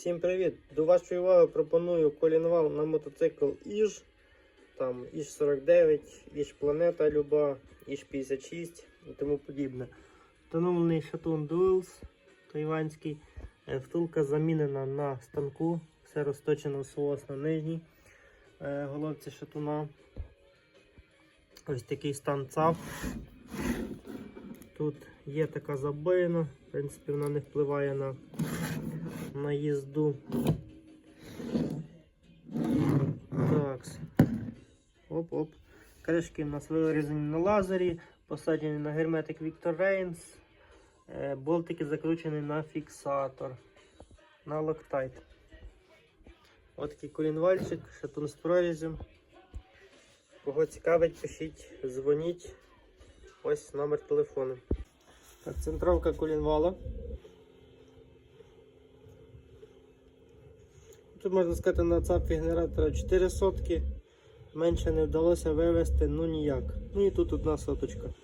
Всім привіт! До вашої уваги пропоную колінвал на мотоцикл Іж. Там Іж 49, Іж Планета Люба, Іж 56 і тому подібне. Встановлений шатун Duels тайванський. Е, Втулка замінена на станку. Все розточено в соос на нижній е, головці шатуна. Ось такий стан ЦАВ. Тут є така забоїна, в принципі, вона не впливає на, на їзду. Так. Оп-оп. Кришки в нас вирізані на лазері, посаджені на герметик Victor Reigns. Е, Болтики закручені на фіксатор. На локтайт. Ось такий колінвальчик, шатун з прорізем. Кого цікавить, пишіть, дзвоніть. Ось номер телефону. Так, центровка колінвала. Тут можна сказати на цапі генератора 4 сотки. Менше не вдалося вивести, ну ніяк. Ну і тут одна соточка.